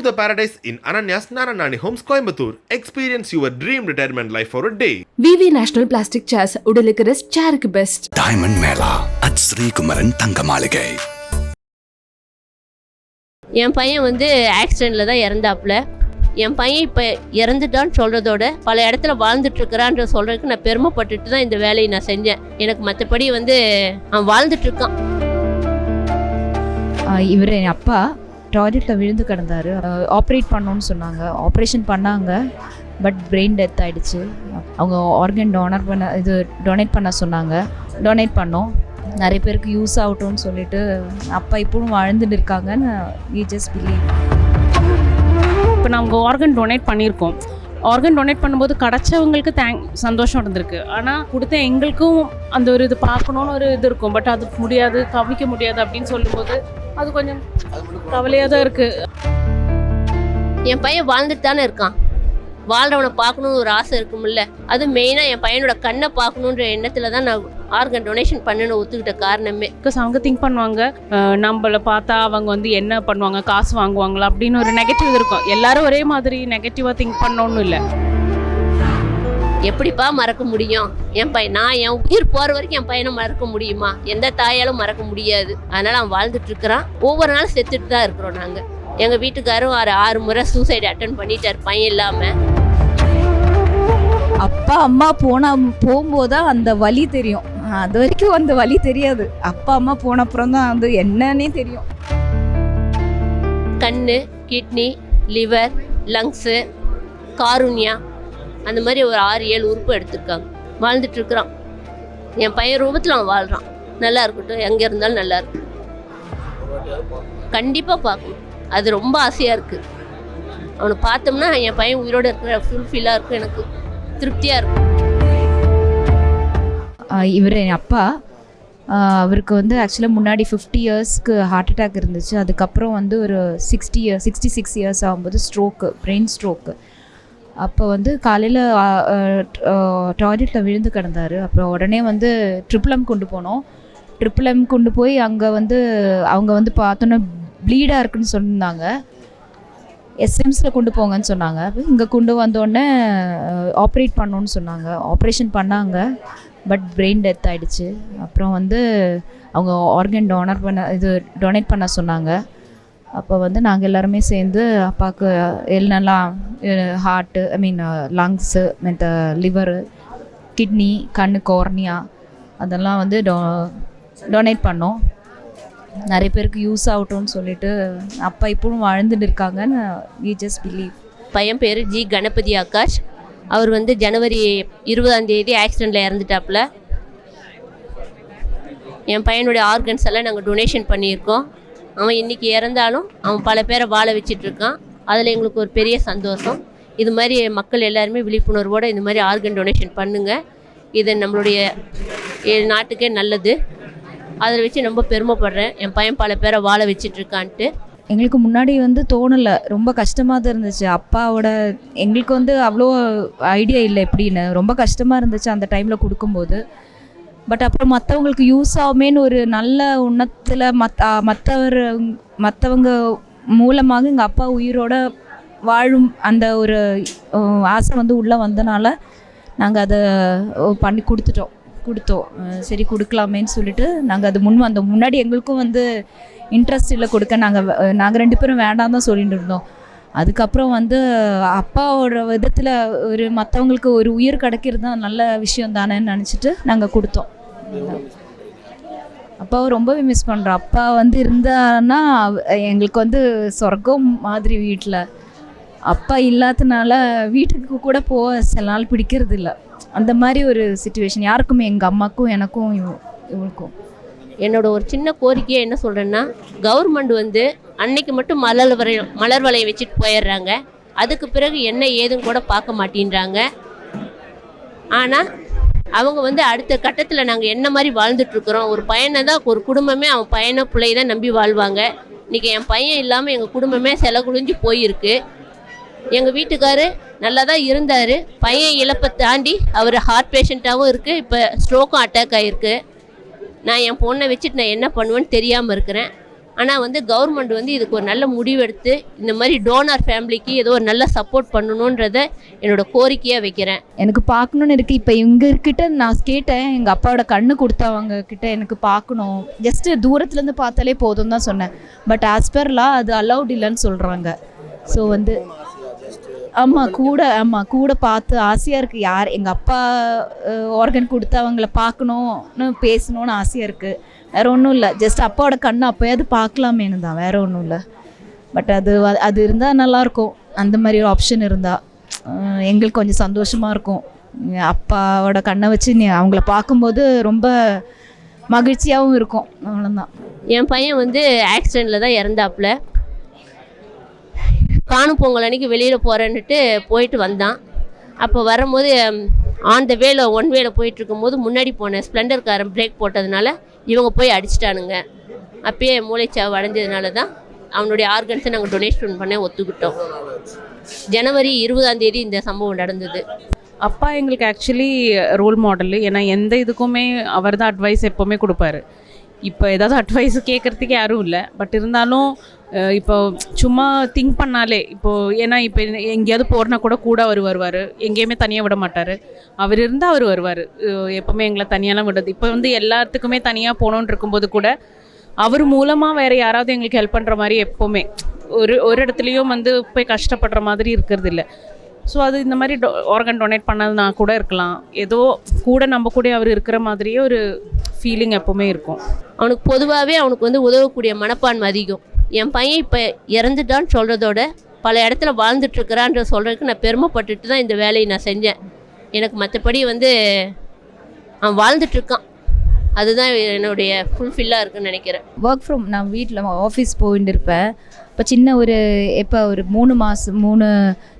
Explore the paradise in Ananya's Naranani Homes, Coimbatore. Experience your dream retirement life for a day. VV national plastic chairs உடலுக்கு rest சேருக்கு best diamond mela at Srikumaran Thanga Maligai என் பையன் வந்து ஆக்சிடெண்ட்டில் தான் இறந்தாப்புல. என் பையன் இப்போ இறந்துட்டான்னு சொல்கிறதோட பல இடத்துல வாழ்ந்துட்டு இருக்கிறான்ற சொல்கிறதுக்கு நான் பெருமைப்பட்டுட்டு தான் இந்த வேலையை நான் செஞ்சேன். எனக்கு மற்றபடி வந்து அவன் வாழ்ந்துட்டு இருக்கான் இவர் என் அப்பா. டாய்லெட்டில் விழுந்து கிடந்தார். ஆப்ரேட் பண்ணோன்னு சொன்னாங்க. ஆப்ரேஷன் பண்ணாங்க. பட் பிரெயின் டெத் ஆகிடுச்சு அவங்க ஆர்கன் டோனர் பண்ண இது டொனேட் பண்ண சொன்னாங்க. டொனேட் பண்ணோம். நிறைய பேருக்கு யூஸ் ஆகட்டும்னு சொல்லிட்டு அப்பா இப்பவும் வாழ்ந்துட்டு இருக்காங்கன்னு வி ஜஸ்ட் பிலீவ் இப்போ நாங்கள் ஆர்கன் டொனேட் பண்ணியிருக்கோம். ஆர்கன் டொனேட் பண்ணும்போது கிடச்சவங்களுக்கு தேங்க் சந்தோஷம் இருந்திருக்கு. ஆனால் கொடுத்த எங்களுக்கும் அந்த ஒரு இது பார்க்கணுன்னு ஒரு இது இருக்கும். பட் அது முடியாது கவிக்க முடியாது அப்படின்னு சொல்லும்போது அது கொஞ்சம் கவலையாக தான் இருக்குது என் பையன் வாழ்ந்துட்டு தானே இருக்கான். வாழ்றவனை பார்க்கணுன்னு ஒரு ஆசை இருக்கும்ல. அது மெயினாக என் பையனோட கண்ணை பார்க்கணுன்ற எண்ணத்தில் தான் நான் ஆர்கன் டொனேஷன் பண்ணணும்னு ஒத்துக்கிட்ட காரணமே. பிகாஸ் அவங்க திங்க் பண்ணுவாங்க நம்மளை பார்த்தா அவங்க வந்து என்ன பண்ணுவாங்க காசு வாங்குவாங்களா? அப்படின்னு ஒரு நெகட்டிவ் இருக்கும். எல்லாரும் ஒரே மாதிரி நெகட்டிவாக திங்க் பண்ணணும்னு இல்லை. எப்படிப்பா மறக்க முடியும்? என் பையன் நான் என் உயிர் போகிற வரைக்கும் என் பையனை மறக்க முடியுமா? எந்த தாயாலும் மறக்க முடியாது. அதனால் அவன் வாழ்ந்துட்டு இருக்கிறான். ஒவ்வொரு நாளும் செத்துட்டு தான் இருக்கிறோம் நாங்கள் எங்கள் வீட்டுக்காரும் ஒரு ஆறு முறை சூசைடு அட்டன் பண்ணிட்டார் பையன் இல்லாமல் அப்பா அம்மா போன போகும்போது தான் அந்த வலி தெரியும். அது வரைக்கும் அந்த வலி தெரியாது. அப்பா அம்மா போன அப்புறம் தான் அது என்னன்னே தெரியும். கண்ணு கிட்னி லிவர் லங்ஸு காருண்யா அந்த மாதிரி ஒரு ஆறு ஏழு உறுப்பு எடுத்திருக்காங்க. வாழ்ந்துட்டு இருக்கிறான். என் பையன் ரூபத்தில் அவன் வாழ்கிறான் நல்லா இருக்கட்டும். எங்கே இருந்தாலும் நல்லா இருக்கும் கண்டிப்பாக பார்க்கணும். அது ரொம்ப ஆசையாக இருக்குது அவனை பார்த்தோம்னா என் பையன் உயிரோடு இருக்கிற ஃபுல்ஃபில்லாக இருக்கும் எனக்கு. திருப்தியாக இருக்கும். இவர் என் அப்பா. அவருக்கு வந்து ஆக்சுவலாக முன்னாடி ஃபிஃப்டி இயர்ஸ்க்கு ஹார்ட் அட்டாக் இருந்துச்சு. அதுக்கப்புறம் வந்து ஒரு sixty years sixty six years ஆகும்போது ஸ்ட்ரோக்கு பிரெயின் ஸ்ட்ரோக்கு அப்போ வந்து காலையில் டாய்லெட்டில் விழுந்து கிடந்தார். அப்புறம் உடனே வந்து ட்ரிபிள் எம் கொண்டு போனோம். ட்ரிபிள் எம் கொண்டு போய் அங்கே வந்து அவங்க வந்து பார்த்தோன்னே ப்ளீடாக இருக்குன்னு சொன்னாங்க. எஸ்எம்ஸில் கொண்டு போங்கன்னு சொன்னாங்க. இங்கே கொண்டு வந்தோடனே ஆப்ரேட் பண்ணோன்னு சொன்னாங்க. ஆப்ரேஷன் பண்ணாங்க. பட் பிரெயின் டெத் ஆயிடுச்சு. அப்புறம் வந்து அவங்க ஆர்கன் டோனர் பண்ண இது டொனேட் பண்ண சொன்னாங்க. அப்போ வந்து நாங்கள் எல்லாருமே சேர்ந்து அப்பாவுக்கு எல்லாம் ஹார்ட்டு ஐ மீன் லங்ஸு மெத்த லிவரு கிட்னி கண்ணு கோர்னியா அதெல்லாம் வந்து டொ டொனேட் பண்ணோம். நிறைய பேருக்கு யூஸ் ஆகட்டும்னு சொல்லிட்டு அப்பா இப்பவும் வாழ்ந்துட்டு இருக்காங்கன்னு வி ஜஸ்ட் பிலீவ் பையன் பேர் ஜி கணபதி ஆகாஷ். அவர் வந்து ஜனவரி இருபதாம் தேதி ஆக்சிடெண்ட்டில் இறந்துட்டாப்புல. என் பையனுடைய ஆர்கன்ஸ் எல்லாம் நாங்கள் டொனேஷன் பண்ணியிருக்கோம். அவன் இன்றைக்கி இறந்தாலும் அவன் பல பேரை வாழ வச்சிட்டு இருக்கான் அதில் எங்களுக்கு ஒரு பெரிய சந்தோஷம். இது மாதிரி மக்கள் எல்லாருமே விழிப்புணர்வோடு இந்த மாதிரி ஆர்கன் டொனேஷன் பண்ணுங்கள் இது நம்மளுடைய நாட்டுக்கே நல்லது. அதில் வச்சு ரொம்ப பெருமைப்படுறேன். என் பையன் பல பேரை வாழ வச்சிட்டு இருக்கான்ட்டு எங்களுக்கு முன்னாடி வந்து தோணலை. ரொம்ப கஷ்டமாக தான் இருந்துச்சு. அப்பாவோட எங்களுக்கு வந்து அவ்வளோ ஐடியா இல்லை எப்படின்னு. ரொம்ப கஷ்டமாக இருந்துச்சு அந்த டைமில் கொடுக்கும்போது. பட் அப்புறம் மற்றவங்களுக்கு யூஸ் ஆகுமேன்னு ஒரு நல்ல உண்ணத்தில் மத் மற்றவர் மற்றவங்க மூலமாக எங்கள் அப்பா உயிரோட வாழும் அந்த ஒரு ஆசை வந்து உள்ளே வந்தனால நாங்கள் அதை பண்ணி கொடுத்துட்டோம். கொடுத்தோம். சரி கொடுக்கலாமேன்னு சொல்லிட்டு நாங்கள் அது முன் வந்தோம். முன்னாடி எங்களுக்கும் வந்து இன்ட்ரெஸ்ட் இல்லை கொடுக்க நாங்கள் நாங்கள் ரெண்டு பேரும் வேண்டாம் தான் சொல்லிட்டு இருந்தோம். அதுக்கப்புறம் வந்து அப்பாவோட விதத்தில் ஒரு மற்றவங்களுக்கு ஒரு உயிர் கிடைக்கிறது தான் நல்ல விஷயம் தானேன்னு நினச்சிட்டு நாங்கள் கொடுத்தோம். அப்பாவை ரொம்பவே மிஸ் பண்ணுறோம் அப்பா வந்து இருந்தான்னா எங்களுக்கு வந்து சொர்க்கம் மாதிரி வீட்டில் அப்பா இல்லாதனால வீட்டுக்கு கூட போக சில நாள் பிடிக்கிறது இல்லை அந்த மாதிரி ஒரு சுச்சுவேஷன் யாருக்குமே எங்கள் அம்மாக்கும் எனக்கும் இவ- இவளுக்கும். என்னோட ஒரு சின்ன கோரிக்கையை என்ன சொல்கிறேன்னா கவர்மெண்ட் வந்து அன்னைக்கு மட்டும் மலர் வரை மலர் வலையை வச்சுட்டு போயிடுறாங்க. அதுக்கு பிறகு என்ன ஏதுன்னு கூட பார்க்க மாட்டேன்றாங்க. ஆனால் அவங்க வந்து அடுத்த கட்டத்தில் நாங்கள் என்ன மாதிரி வாழ்ந்துட்டுருக்குறோம் ஒரு பையனை தான் ஒரு குடும்பமே அவன் பையனை பிள்ளையை தான் நம்பி வாழ்வாங்க. இன்றைக்கி என் பையன் இல்லாமல் எங்கள் குடும்பமே செலகுழிஞ்சு போயிருக்கு. எங்கள் வீட்டுக்காரு நல்லா தான் இருந்தார். பையன் இழப்பை தாண்டி அவர் ஹார்ட் பேஷண்ட்டாகவும் இருக்குது இப்போ ஸ்ட்ரோக்கும் அட்டாக் ஆகிருக்கு நான் என் பொண்ணை வச்சுட்டு நான் என்ன பண்ணுவேன்னு தெரியாமல் இருக்கிறேன். ஆனால் வந்து கவர்மெண்ட் வந்து இதுக்கு ஒரு நல்ல முடிவெடுத்து இந்த மாதிரி டோனார் ஃபேமிலிக்கு ஏதோ ஒரு நல்ல சப்போர்ட் பண்ணணுன்றத என்னோட கோரிக்கையாக வைக்கிறேன். எனக்கு பார்க்கணுன்னு இருக்குது இப்போ இங்கே கிட்ட நான் கேட்டேன். எங்கள் அப்பாவோட கண்ணு கொடுத்தவங்க கிட்ட எனக்கு பார்க்கணும். ஜஸ்ட்டு தூரத்துலேருந்து பார்த்தாலே போதும் தான் சொன்னேன். பட் ஆஸ் அது அலௌட் இல்லைன்னு சொல்கிறாங்க ஸோ வந்து ஆமாம் கூட ஆமாம் கூட பார்த்து ஆசையாக இருக்குது யார் எங்கள் அப்பா ஆர்கன் கொடுத்து அவங்கள பார்க்கணும்னு பேசணும்னு ஆசையாக இருக்குது வேற ஒன்றும் இல்லை. ஜஸ்ட் அப்பாவோட கண்ணு அப்போயாவது பார்க்கலாமேனு தான். வேற ஒன்றும் இல்லை. பட் அது அது இருந்தால் நல்லாயிருக்கும் அந்த மாதிரி ஒரு ஆப்ஷன் இருந்தால் எங்களுக்கு கொஞ்சம் சந்தோஷமாக இருக்கும். அப்பாவோட கண்ணை வச்சு நீ அவங்கள பார்க்கும்போது ரொம்ப மகிழ்ச்சியாகவும் இருக்கும். அவ்வளோதான் என் பையன் வந்து ஆக்சிடெண்ட்டில் தான் இறந்தாப்புல. காணும் பொங்கல் அன்னைக்கு வெளியில் போகிறேன்னுட்டு போயிட்டு வந்தான். அப்போ வரும்போது ஆன் த வேல ஒன் வேல போயிட்டு இருக்கும்போது முன்னாடி போனேன் ஸ்ப்ளெண்டர் காரன் பிரேக் போட்டதுனால இவங்க போய் அடிச்சிட்டானுங்க. அப்பயே மூளைச்சாவு அடைஞ்சதுனால தான் அவனுடைய ஆர்கன்ஸை நாங்கள் டொனேஷன் பண்ண ஒத்துக்கிட்டோம். ஜனவரி இருபதாம் தேதி இந்த சம்பவம் நடந்தது. அப்பா எங்களுக்கு ஆக்சுவலி ரோல் மாடலு ஏன்னா எந்த இதுக்குமே அவர் தான் அட்வைஸ் எப்போவுமே கொடுப்பாரு. இப்போ ஏதாவது அட்வைஸ் கேட்குறதுக்கு யாரும் இல்லை. பட் இருந்தாலும் இப்போ சும்மா திங்க் பண்ணாலே இப்போது ஏன்னா இப்போ எங்கேயாவது போகிறனா கூட கூட அவர் வருவார். எங்கேயுமே தனியாக விட மாட்டார். அவர் இருந்தால் அவர் வருவார். எப்போவுமே எங்களை தனியாலாம் விடுறது இப்போ வந்து எல்லாத்துக்குமே தனியாக போகணுன்னு இருக்கும்போது கூட அவர் மூலமாக வேறு யாராவது எங்களுக்கு ஹெல்ப் பண்ணுற மாதிரி எப்போவுமே ஒரு ஒரு இடத்துலையும் வந்து போய் கஷ்டப்படுற மாதிரி இருக்கிறது இல்லை ஸோ அது இந்த மாதிரி டொ ஆர்கன் டொனேட் பண்ணதுனா கூட இருக்கலாம். ஏதோ கூட நம்ம கூட அவர் இருக்கிற மாதிரியே ஒரு ஃபீலிங் எப்போவுமே இருக்கும். அவனுக்கு பொதுவாகவே அவனுக்கு வந்து உதவக்கூடிய மனப்பான்மை அதிகம். என் பையன் இப்போ இறந்துட்டான்னு சொல்கிறதோட பல இடத்துல வாழ்ந்துட்டுருக்கிறான்ற சொல்கிறதுக்கு நான் பெருமைப்பட்டுட்டு தான் இந்த வேலையை நான் செஞ்சேன். எனக்கு மற்றபடி வந்து அவன் வாழ்ந்துட்டுருக்கான். அதுதான் என்னுடைய ஃபுல்ஃபில்லாக இருக்குன்னு நினைக்கிறேன். ஒர்க் ஃப்ரம் நான் வீட்டில் ஆஃபீஸ் போயிட்டு இருப்பேன் இப்போ சின்ன ஒரு எப்போ ஒரு மூணு மாதம் மூணு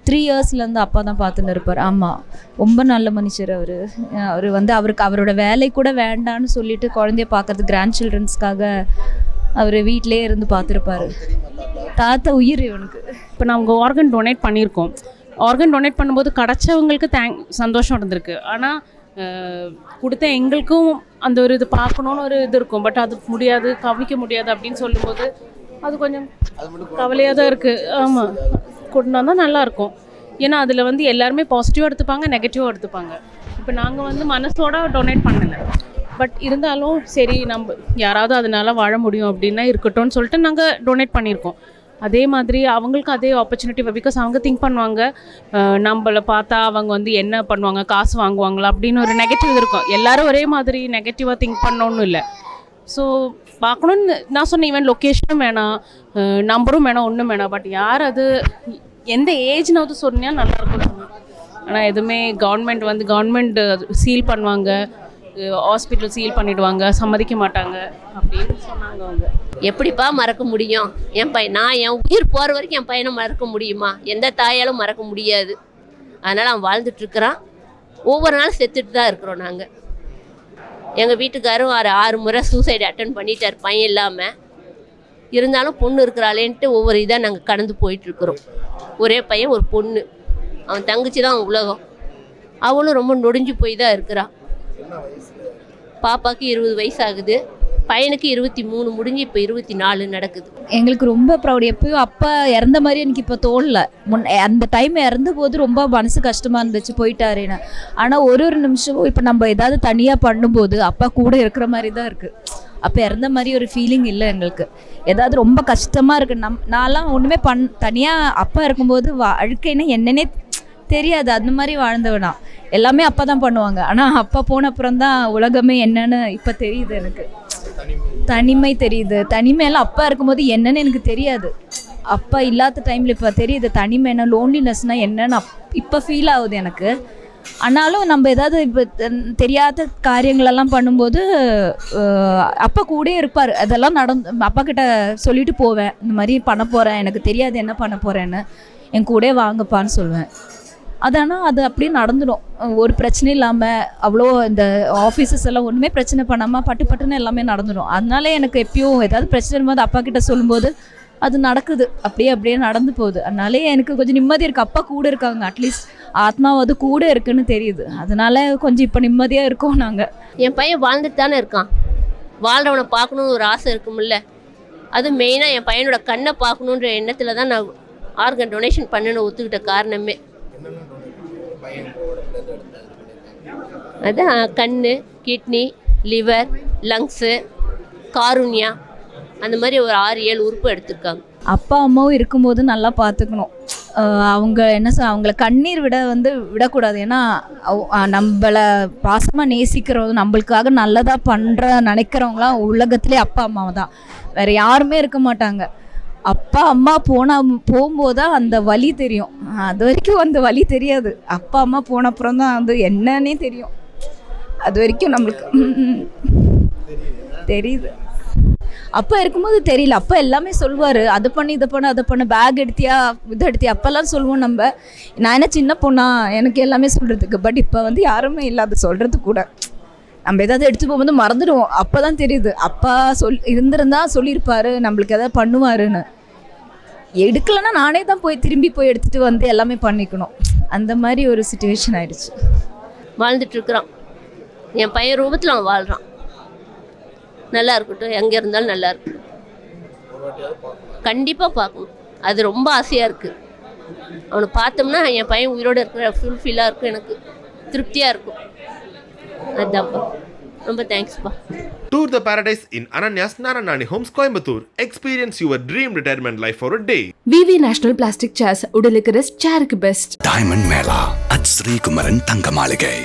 த்ரீ இயர்ஸ்லேருந்து அப்பா தான் பார்த்துன்னு இருப்பார். ஆமாம் ரொம்ப நல்ல மனுஷர் அவர். அவர் வந்து அவருக்கு அவரோட வேலை கூட வேண்டான்னு சொல்லிட்டு குழந்தைய பார்க்கறது கிராண்ட் சில்ட்ரன்ஸ்க்காக அவர் வீட்டிலே இருந்து பார்த்துருப்பாரு தாத்தா உயிர் இவனுக்கு. இப்போ நாங்கள் ஆர்கன் டொனேட் பண்ணியிருக்கோம். ஆர்கன் டொனேட் பண்ணும்போது கிடச்சவங்களுக்கு தேங்க் சந்தோஷம் இருந்திருக்கு. ஆனால் கொடுத்த எங்களுக்கும் அந்த ஒரு இது பார்க்கணுன்னு ஒரு இது இருக்கும். பட் அது முடியாது கவிக்க முடியாது அப்படின்னு சொல்லும்போது அது கொஞ்சம் கவலையாக தான் இருக்குது ஆமாம் கொண்டு வந்தால் நல்லாயிருக்கும் ஏன்னா அதில் வந்து எல்லாருமே பாசிட்டிவாக எடுத்துப்பாங்க நெகட்டிவாக எடுத்துப்பாங்க. இப்போ நாங்கள் வந்து மனசோட டொனேட் பண்ணலை. பட் இருந்தாலும் சரி நம்ம யாராவது அதனால் வாழ முடியும் அப்படின்னா இருக்கட்டும்னு சொல்லிட்டு நாங்கள் டொனேட் பண்ணியிருக்கோம். அதே மாதிரி அவங்களுக்கு அதே ஆப்பர்ச்சுனிட்டி பிகாஸ் அவங்க திங்க் பண்ணுவாங்க நம்மளை பார்த்தா அவங்க வந்து என்ன பண்ணுவாங்க காசு வாங்குவாங்களா அப்படின்னு ஒரு நெகட்டிவ் இருக்கும். எல்லாரும் ஒரே மாதிரி நெகட்டிவாக திங்க் பண்ணோன்னு இல்லை. ஸோ பார்க்கணுன்னு நான் சொன்னேன் ஈவன் லொக்கேஷனும் வேணாம் நம்பரும் வேணாம் ஒன்றும் வேணாம் பட் யார் அது எந்த ஏஜ்னாவது சொன்னியா நல்லாயிருக்கும் ஆனால் எதுவுமே கவர்மெண்ட் வந்து கவர்மெண்ட் சீல் பண்ணுவாங்க. ஹாஸ்பிட்டல் சீல் பண்ணிடுவாங்க சம்மதிக்க மாட்டாங்க அப்படின்னு சொன்னாங்க அவங்க. எப்படிப்பா மறக்க முடியும்? என் பையன் நான் என் உயிர் போகிற வரைக்கும் என் பையனை மறக்க முடியுமா? எந்த தாயாலும் மறக்க முடியாது. அதனால் அவன் வாழ்ந்துட்டுருக்கிறான் ஒவ்வொரு நாளும் செத்துட்டு தான் இருக்கிறோம் நாங்கள் எங்கள் வீட்டுக்காரும் ஆறு ஆறு முறை சூசைடு அட்டன் பண்ணிட்டார் பையன் இல்லாமல் இருந்தாலும் பொண்ணு இருக்கிறாளேன்ட்டு ஒவ்வொரு இதாக நாங்கள் கடந்து போயிட்டுருக்குறோம் ஒரே பையன் ஒரு பொண்ணு. அவன் தங்கச்சி தான் உலகம். அவளும் ரொம்ப நொடிஞ்சு போய் தான் இருக்கிறான் பாப்பாவுக்கு இருபது வயசு ஆகுது பையனுக்கு இருபத்தி மூணு முடிஞ்சு இப்போ இருபத்தி நாலு நடக்குது. எங்களுக்கு ரொம்ப ப்ரௌட் எப்பயும் அப்பா இறந்த மாதிரி எனக்கு இப்போ தோணல. முன் அந்த டைம் இறந்த போது ரொம்ப மனசு கஷ்டமாக இருந்துச்சு போயிட்டாருன்னு. ஆனால் ஒரு ஒரு நிமிஷமும் இப்போ நம்ம ஏதாவது தனியாக பண்ணும்போது அப்பா கூட இருக்கிற மாதிரி தான் இருக்குது அப்போ இறந்த மாதிரி ஒரு ஃபீலிங் இல்லை எங்களுக்கு. ஏதாவது ரொம்ப கஷ்டமாக இருக்குது நம் நான்லாம் ஒன்றுமே பண் தனியாக அப்பா இருக்கும்போது வா அழுக்கைன்னா என்னன்னே தெரியாது. அந்த மாதிரி வாழ்ந்தவனா எல்லாமே அப்பா தான் பண்ணுவாங்க. ஆனால் அப்பா போன அப்புறம் தான் உலகமே என்னன்னு இப்போ தெரியுது எனக்கு. தனிமை தெரியுது. தனிமையெல்லாம் அப்பா இருக்கும்போது என்னன்னு எனக்கு தெரியாது. அப்பா இல்லாத டைமில் இப்போ தெரியுது. தனிமை என்ன லோன்லினஸ்னால் என்னன்னு அப் இப்போ ஃபீல் ஆகுது எனக்கு. ஆனாலும் நம்ம ஏதாவது இப்போ தெரியாத காரியங்களெல்லாம் பண்ணும்போது அப்பா கூடயே இருப்பார். அதெல்லாம் நடந்து அப்பா கிட்ட சொல்லிட்டு போவேன். இந்த மாதிரி பண்ண போகிறேன் எனக்கு தெரியாது என்ன பண்ண போகிறேன்னு என் கூடயே வாங்கப்பான்னு சொல்லுவேன் அதனால் அது அப்படியே நடந்துடும். ஒரு பிரச்சனையும் இல்லாமல் அவ்வளோ இந்த ஆஃபீஸஸ் எல்லாம் ஒன்றுமே பிரச்சனை பண்ணாமல் பட்டு பட்டுன்னு எல்லாமே நடந்துடும். அதனால எனக்கு எப்பயும் ஏதாவது பிரச்சனை இருக்கும்போது அப்பா கிட்ட சொல்லும்போது அது நடக்குது. அப்படியே அப்படியே நடந்து போகுது. அதனாலே எனக்கு கொஞ்சம் நிம்மதி இருக்குது அப்பா கூட இருக்காங்க. அட்லீஸ்ட் ஆத்மாவது கூட இருக்குன்னு தெரியுது. அதனால கொஞ்சம் இப்போ நிம்மதியாக இருக்கோம் நாங்கள் என் பையன் வாழ்ந்துட்டு தானே இருக்கான். வாழ்றவனை பார்க்கணுன்னு ஒரு ஆசை இருக்கும்ல. அது மெயினாக என் பையனோட கண்ணை பார்க்கணுன்ற எண்ணத்தில் தான் நான் ஆர்கன் டொனேஷன் பண்ணணும்னு ஒத்துக்கிட்ட காரணமே. அதான் கண் கிட்னி லிவர் லங்ஸு காருண்யா. அந்த மாதிரி ஒரு ஆறு ஏழு உறுப்பு எடுத்திருக்காங்க. அப்பா அம்மாவும் இருக்கும்போது நல்லா பார்த்துக்கணும். அவங்க என்ன சொல் அவங்கள கண்ணீர் விட வந்து விடக்கூடாது. ஏன்னா அஹ் நம்மளை பாசமாக நேசிக்கிறவங்க நம்மளுக்காக நல்லதாக பண்ணுற நினைக்கிறவங்களாம் உலகத்துலேயே அப்பா அம்மாவை தான். வேறு யாருமே இருக்க மாட்டாங்க. அப்பா அம்மா போனால் போகும்போது தான் அந்த வலி தெரியும். அது வரைக்கும் அந்த வலி தெரியாது. அப்பா அம்மா போன அப்புறம் தான் அது என்னன்னே தெரியும். அது வரைக்கும் நம்மளுக்கு தெரியுது. அப்போ இருக்கும்போது தெரியல. அப்போ எல்லாமே சொல்லுவார் அது பண்ணி இதை பண்ணு அதை பண்ணு பேக் எடுத்தியா இது எடுத்தியா? அப்போல்லாம் சொல்லுவோம் நம்ம. நான் என்ன சின்ன பொண்ணா? எனக்கு எல்லாமே சொல்கிறதுக்கு பட் இப்போ வந்து யாருமே இல்லை. அது சொல்கிறது கூட. நம்ம ஏதாவது எடுத்து போகும்போது மறந்துடுவோம். அப்போ தான் தெரியுது. அப்பா சொல் இருந்திருந்தா சொல்லியிருப்பாரு. நம்மளுக்கு எதாவது பண்ணுவாருன்னு. எடுக்கலைன்னா நானே தான் போய் திரும்பி போய் எடுத்துகிட்டு வந்து எல்லாமே பண்ணிக்கணும். அந்த மாதிரி ஒரு சுச்சுவேஷன் ஆயிடுச்சு. வாழ்ந்துட்டுருக்குறான் என் பையன் ரூபத்தில் அவன் வாழ்கிறான் நல்லா இருக்கட்டும். எங்கே இருந்தாலும் நல்லா இருக்கட்டும். கண்டிப்பாக பார்க்கணும். அது ரொம்ப ஆசையாக இருக்குது அவனை பார்த்தோம்னா என் பையன் உயிரோடு இருக்கிற ஃபுல்ஃபில்லாக இருக்கும் எனக்கு. திருப்தியாக இருக்கும். அதுதான்ப்பா ரொம்ப தேங்க்ஸ்ப்பா Tour the paradise in Ananya's Naranani Homes Coimbatore. Experience your dream retirement life for a day. V V national plastic chairs உடலுக்கு rest சேருக்கு best diamond mela at Srikumaran Thanga Maligai